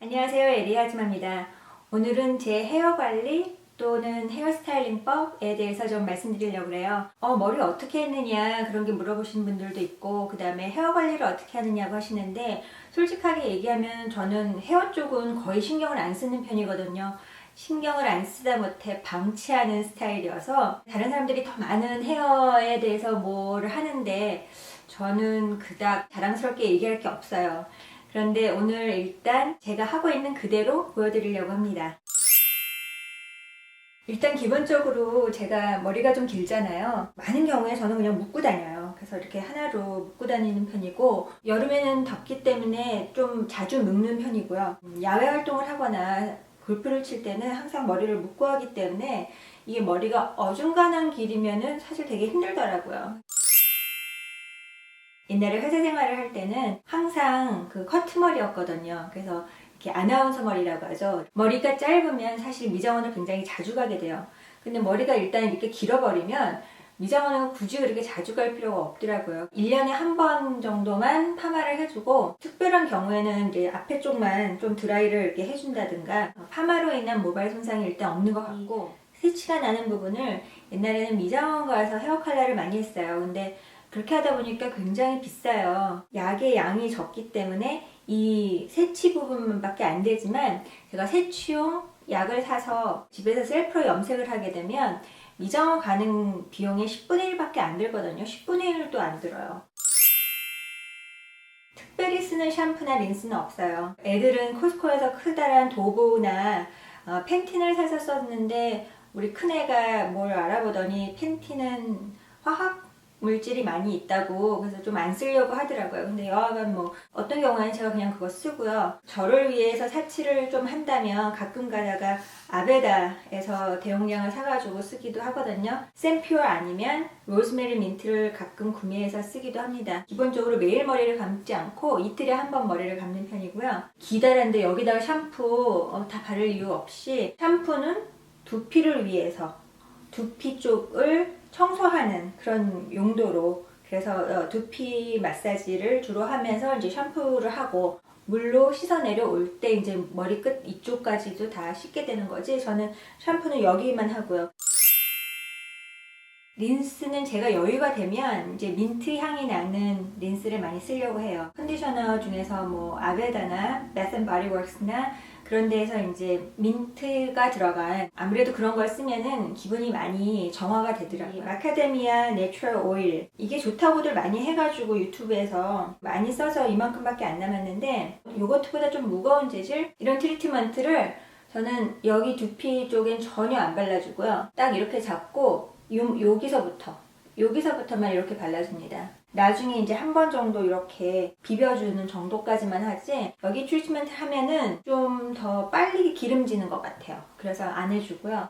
안녕하세요. 에리아즈마입니다. 오늘은 제 헤어 관리 또는 헤어스타일링법에 대해서 좀 말씀드리려고 해요. 어, 머리 어떻게 했느냐 그런 게 물어보시는 분들도 있고 그 다음에 헤어 관리를 어떻게 하느냐고 하시는데 솔직하게 얘기하면 저는 헤어 쪽은 거의 신경을 안 쓰는 편이거든요. 신경을 안 쓰다 못해 방치하는 스타일이어서 다른 사람들이 더 많은 헤어에 대해서 뭐를 하는데 저는 그닥 자랑스럽게 얘기할 게 없어요. 그런데 오늘 일단 제가 하고 있는 그대로 보여드리려고 합니다. 일단 기본적으로 제가 머리가 좀 길잖아요. 많은 경우에 저는 그냥 묶고 다녀요. 그래서 이렇게 하나로 묶고 다니는 편이고 여름에는 덥기 때문에 좀 자주 묶는 편이고요. 음, 야외 활동을 하거나 골프를 칠 때는 항상 머리를 묶고 하기 때문에 이게 머리가 어중간한 길이면은 사실 되게 힘들더라고요. 옛날에 회사 생활을 할 때는 항상 그 커트머리였거든요. 그래서 이렇게 아나운서 머리라고 하죠. 머리가 짧으면 사실 미장원을 굉장히 자주 가게 돼요. 근데 머리가 일단 이렇게 길어버리면 미장원은 굳이 그렇게 자주 갈 필요가 없더라고요. 1년에 한 번 정도만 파마를 해주고 특별한 경우에는 이제 앞에 쪽만 좀 드라이를 이렇게 해준다든가 파마로 인한 모발 손상이 일단 없는 것 같고 새치가 나는 부분을 옛날에는 미장원 가서 헤어 컬러를 많이 했어요. 근데 그렇게 하다 보니까 굉장히 비싸요. 약의 양이 적기 때문에 이 세치 부분밖에 안 되지만 제가 세치용 약을 사서 집에서 셀프로 염색을 하게 되면 미장원 가는 비용의 10분의 1밖에 안 들거든요. 10분의 1도 안 들어요. 특별히 쓰는 샴푸나 린스는 없어요. 애들은 코스코에서 크다란 도브나 어, 펜틴을 사서 썼는데 우리 큰애가 뭘 알아보더니 펜틴은 화학 물질이 많이 있다고 그래서 좀 안 쓰려고 하더라고요. 근데 여하간 뭐 어떤 경우에는 제가 그냥 그거 쓰고요. 저를 위해서 사치를 좀 한다면 가끔 가다가 아베다에서 대용량을 사가지고 쓰기도 하거든요. 샘퓨어 아니면 로즈메리 민트를 가끔 구매해서 쓰기도 합니다. 기본적으로 매일 머리를 감지 않고 이틀에 한 번 머리를 감는 편이고요. 기다란데 여기다가 샴푸 어, 다 바를 이유 없이 샴푸는 두피를 위해서 두피 쪽을 청소하는 그런 용도로 그래서 어, 두피 마사지를 주로 하면서 이제 샴푸를 하고 물로 씻어 내려올 때 이제 머리끝 이쪽까지도 다 씻게 되는 거지 저는 샴푸는 여기만 하고요. 린스는 제가 여유가 되면 이제 민트 향이 나는 린스를 많이 쓰려고 해요. 컨디셔너 중에서 뭐 아베다나 바센바디웍스나 그런 데에서 이제 민트가 들어간 아무래도 그런 걸 쓰면은 기분이 많이 정화가 되더라고요. 마카데미아 내추럴 오일 이게 좋다고들 많이 해가지고 유튜브에서 많이 써서 이만큼밖에 안 남았는데 요거트보다 좀 무거운 재질 이런 트리트먼트를 저는 여기 두피 쪽엔 전혀 안 발라주고요. 딱 이렇게 잡고 요, 여기서부터 여기서부터만 이렇게 발라줍니다. 나중에 이제 한 번 정도 이렇게 비벼주는 정도까지만 하지 여기 트리트먼트 하면은 좀 더 빨리 기름지는 것 같아요. 그래서 안 해주고요.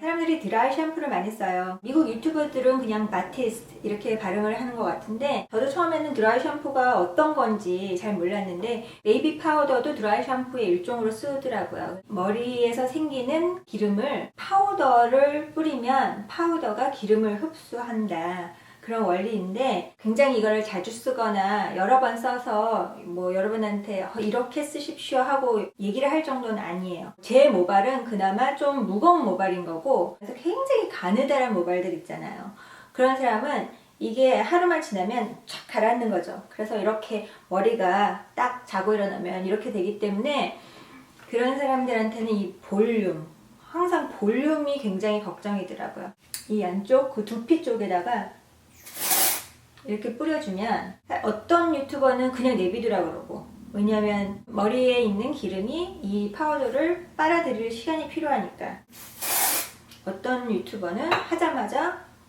사람들이 드라이 샴푸를 많이 써요. 미국 유튜버들은 그냥 바티스트 이렇게 발음을 하는 것 같은데 저도 처음에는 드라이 샴푸가 어떤 건지 잘 몰랐는데 베이비 파우더도 드라이 샴푸의 일종으로 쓰더라고요. 머리에서 생기는 기름을 파우더를 뿌리면 파우더가 기름을 흡수한다. 그런 원리인데 굉장히 이거를 자주 쓰거나 여러 번 써서 뭐 여러분한테 어, 이렇게 쓰십시오 하고 얘기를 할 정도는 아니에요. 제 모발은 그나마 좀 무거운 모발인 거고 그래서 굉장히 가느다란 모발들 있잖아요. 그런 사람은 이게 하루만 지나면 쫙 가라앉는 거죠. 그래서 이렇게 머리가 딱 자고 일어나면 이렇게 되기 때문에 그런 사람들한테는 이 볼륨 항상 볼륨이 굉장히 걱정이더라고요. 이 안쪽 그 두피 쪽에다가 이렇게 뿌려주면 어떤 유튜버는 그냥 내비두라 그러고 왜냐면 머리에 있는 기름이 이 파우더를 빨아들일 시간이 필요하니까. 어떤 유튜버는 하자마자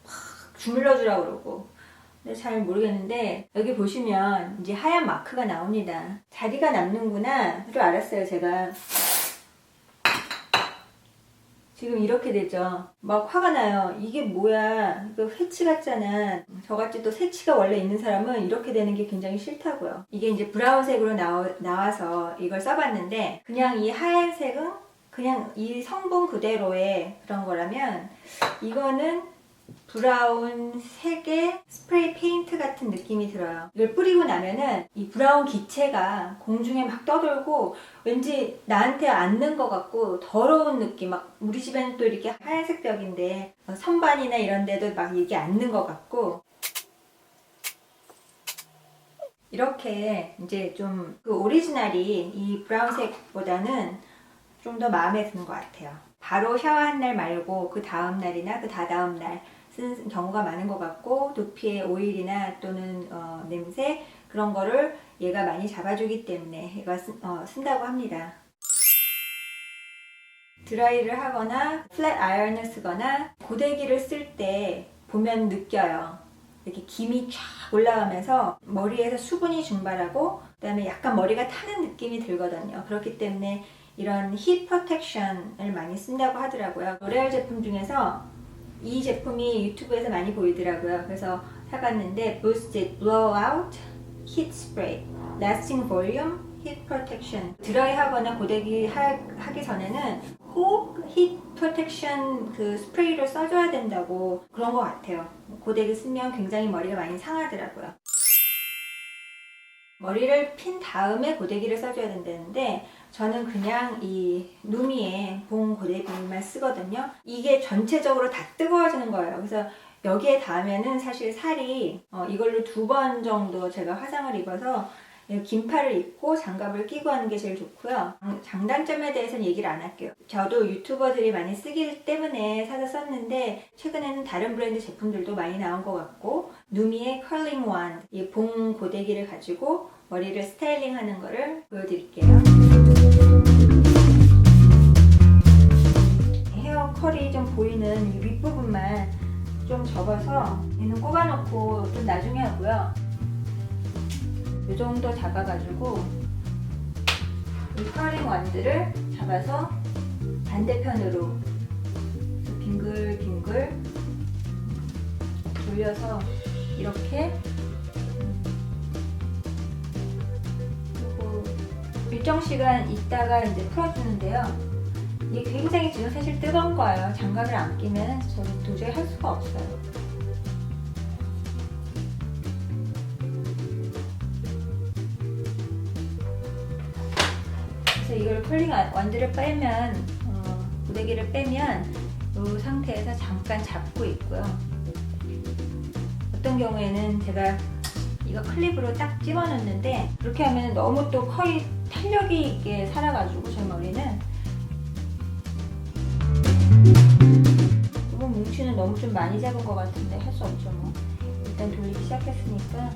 막 주물러주라 그러고. 근데 잘 모르겠는데 여기 보시면 이제 하얀 마크가 나옵니다. 자리가 남는구나. 를 알았어요 제가 지금 이렇게 되죠. 막 화가 나요. 이게 뭐야. 이거 회치 같잖아. 저같이 또 새치가 원래 있는 사람은 이렇게 되는 게 굉장히 싫다고요. 이게 이제 브라운색으로 나와, 나와서 이걸 써봤는데 그냥 이 하얀색은 그냥 이 성분 그대로의 그런 거라면 이거는 브라운 색의 스프레이 페인트 같은 느낌이 들어요. 이걸 뿌리고 나면은 이 브라운 기체가 공중에 막 떠돌고 왠지 나한테 앉는 것 같고 더러운 느낌. 막 우리 집에는 또 이렇게 하얀색 벽인데 어, 선반이나 이런 데도 막 이게 앉는 것 같고 이렇게 이제 좀 그 오리지널이 이 브라운색보다는 좀 더 마음에 드는 것 같아요. 바로 샤워한 날 말고 그 다음 날이나 그 다다음 날 쓰는 경우가 많은 것 같고 두피의 오일이나 또는 어, 냄새 그런 거를 얘가 많이 잡아주기 때문에 얘가 쓴, 어, 쓴다고 합니다. 드라이를 하거나 플랫 아이언을 쓰거나 고데기를 쓸 때 보면 느껴요. 이렇게 김이 쫙 올라가면서 머리에서 수분이 증발하고 그다음에 약간 머리가 타는 느낌이 들거든요. 그렇기 때문에 이런 힙 프로텍션을 많이 쓴다고 하더라고요. 로레알 제품 중에서 이 제품이 유튜브에서 많이 보이더라고요. 그래서 사봤는데 Boosted Blowout Heat Spray Lasting Volume Heat Protection 드라이 하거나 고데기 하, 하기 전에는 꼭 히트 프로텍션 그 스프레이를 써줘야 된다고 그런 것 같아요. 고데기 쓰면 굉장히 머리가 많이 상하더라고요. 머리를 핀 다음에 고데기를 써줘야 된다는데 저는 그냥 이 누미에 봉 고데기만 쓰거든요. 이게 전체적으로 다 뜨거워지는 거예요. 그래서 여기에 닿으면은 사실 살이 어, 이걸로 두 번 정도 제가 화상을 입어서 긴팔을 입고 장갑을 끼고 하는 게 제일 좋고요. 장- 장단점에 대해서는 얘기를 안 할게요. 저도 유튜버들이 많이 쓰기 때문에 사서 썼는데 최근에는 다른 브랜드 제품들도 많이 나온 것 같고 누미의 컬링 완드 이봉 고데기를 가지고 머리를 스타일링 하는 거를 보여드릴게요. 헤어 컬이 좀 보이는 이 윗부분만 좀 접어서 얘는 꼽아놓고 좀 나중에 하고요. 이 정도 잡아가지고 이 컬링 완드를 잡아서 반대편으로 빙글빙글 돌려서 이렇게 그리고 일정 시간 있다가 이제 풀어주는데요. 이게 굉장히 지금 사실 뜨거운 거예요. 장갑을 안 끼면 저는 도저히 할 수가 없어요. 그래서 이걸 컬링 완두를 빼면 어, 고데기를 빼면 이 상태에서 잠깐 잡고 있고요. 어떤 경우에는 제가 이거 클립으로 딱 집어넣는데 그렇게 하면 너무 또 컬이 탄력이 있게 살아가지고 제 머리는. 이번 뭉치는 너무 좀 많이 잡은 것 같은데 할 수 없죠 뭐. 일단 돌리기 시작했으니까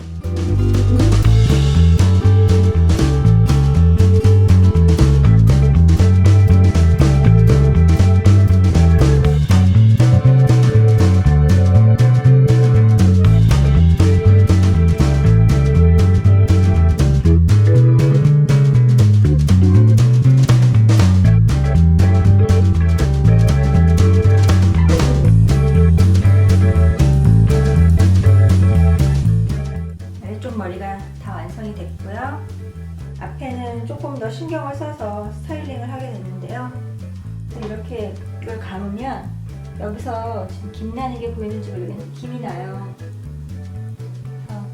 여기서 지금 김 나는 게 보이는지 모르겠는데 김이 나요.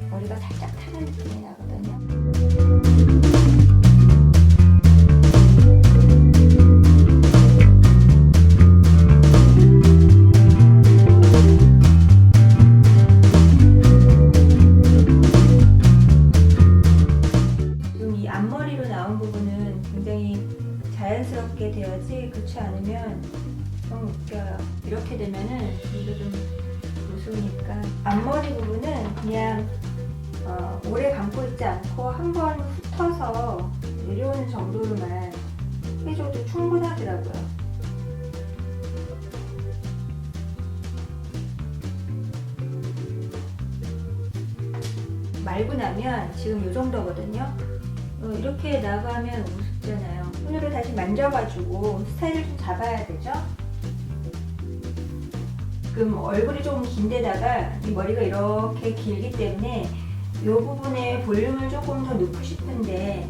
머리가 살짝 타는 느낌이 나거든요. 훑어서 내려오는 정도로만 해줘도 충분하더라고요. 말고 나면 지금 이 정도거든요. 어, 이렇게 나가면 우습잖아요. 손으로 다시 만져가지고 스타일을 좀 잡아야 되죠. 지금 얼굴이 조금 긴데다가 이 머리가 이렇게 길기 때문에 이 부분에 볼륨을 조금 더 넣고 싶은데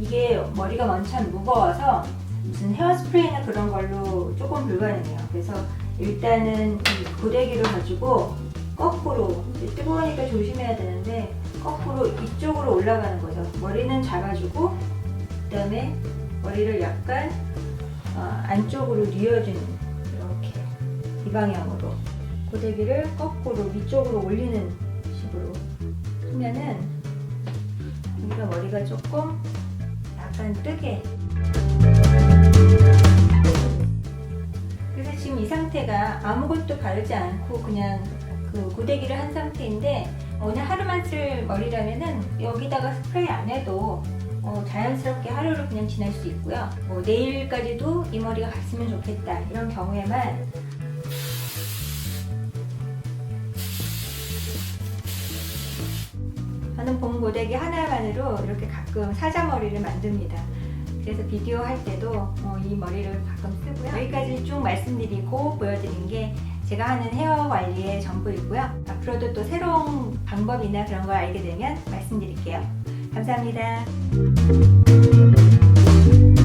이게 머리가 원참 무거워서 무슨 헤어스프레이나 그런 걸로 조금 불가능해요. 그래서 일단은 이 고데기를 가지고 거꾸로 뜨거우니까 조심해야 되는데 거꾸로 이쪽으로 올라가는 거죠. 머리는 잡아주고 그다음에 머리를 약간 어, 안쪽으로 뉘어주는 이렇게 이 방향으로 고데기를 거꾸로 위쪽으로 올리는 식으로 하면은 여기가 머리가 조금 약간 뜨게 그래서 지금 이 상태가 아무것도 바르지 않고 그냥 그 고데기를 한 상태인데 오늘 하루만 쓸 머리라면은 여기다가 스프레이 안 해도 어, 자연스럽게 하루를 그냥 지낼 수 있고요. 뭐 내일까지도 이 머리가 갔으면 좋겠다 이런 경우에만 저는 봄 고데기 하나만으로 이렇게 가끔 사자머리를 만듭니다. 그래서 비디오 할 때도 어, 이 머리를 가끔 쓰고요. 여기까지 쭉 말씀드리고 보여드린 게 제가 하는 헤어 관리의 전부이고요. 앞으로도 또 새로운 방법이나 그런 걸 알게 되면 말씀드릴게요. 감사합니다.